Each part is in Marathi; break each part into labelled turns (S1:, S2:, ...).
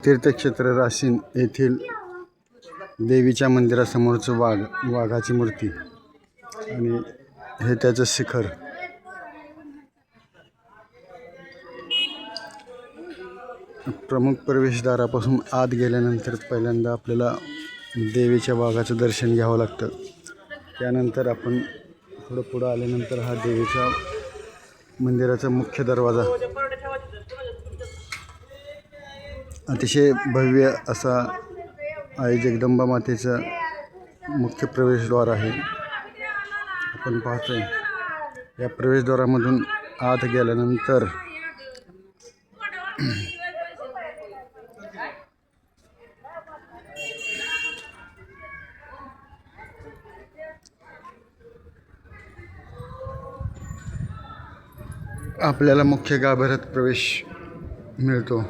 S1: तीर्थक्षेत्र राशीन येथील देवीच्या मंदिरासमोरचं वाघ वाघाची मूर्ती. आणि हे त्याचं शिखर. प्रमुख प्रवेशद्वारापासून आत गेल्यानंतर पहिल्यांदा आपल्याला देवीच्या वाघाचं दर्शन घ्यावं लागतं. त्यानंतर आपण थोडं पुढं आल्यानंतर हा देवीच्या मंदिराचा मुख्य दरवाजा अतिशय भव्य असा आई जगदंबा मातेचा मुख्य प्रवेशद्वार आहे. आपण पाहतोय या प्रवेशद्वारामधून आत गेल्यानंतर आपल्याला मुख्य गाभाऱ्यात प्रवेश मिळतो.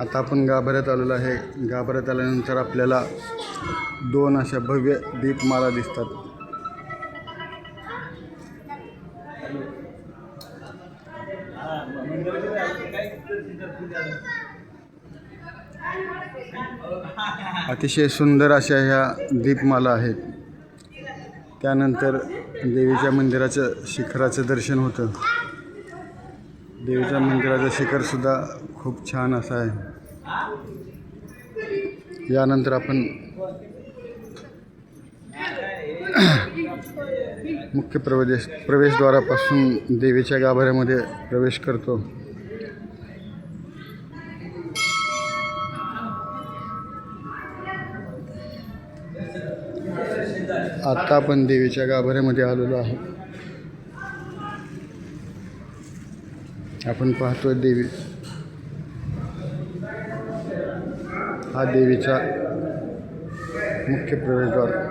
S1: आता आपण गाभाऱ्यात आलेलो आहे. गाभाऱ्यात आल्यानंतर आपल्याला दोन अशा भव्य दीपमाला दिसतात. अतिशय सुंदर अशा ह्या दीपमाला आहेत. त्यानंतर देवीच्या मंदिराचं शिखराचं दर्शन होतं. देवीच्या मंदिराचं शिखरसुद्धा खूप छान असं आहे. यानंतर आपण मुख्य प्रवेश प्रवेशद्वारापासून देवीच्या गाभाऱ्यामध्ये प्रवेश करतो. आत्ता आपण देवीच्या गाभाऱ्यामध्ये आलेलो आहोत. आपण पाहतोय देवी. हा देवीचा मुख्य प्रवेशद्वार.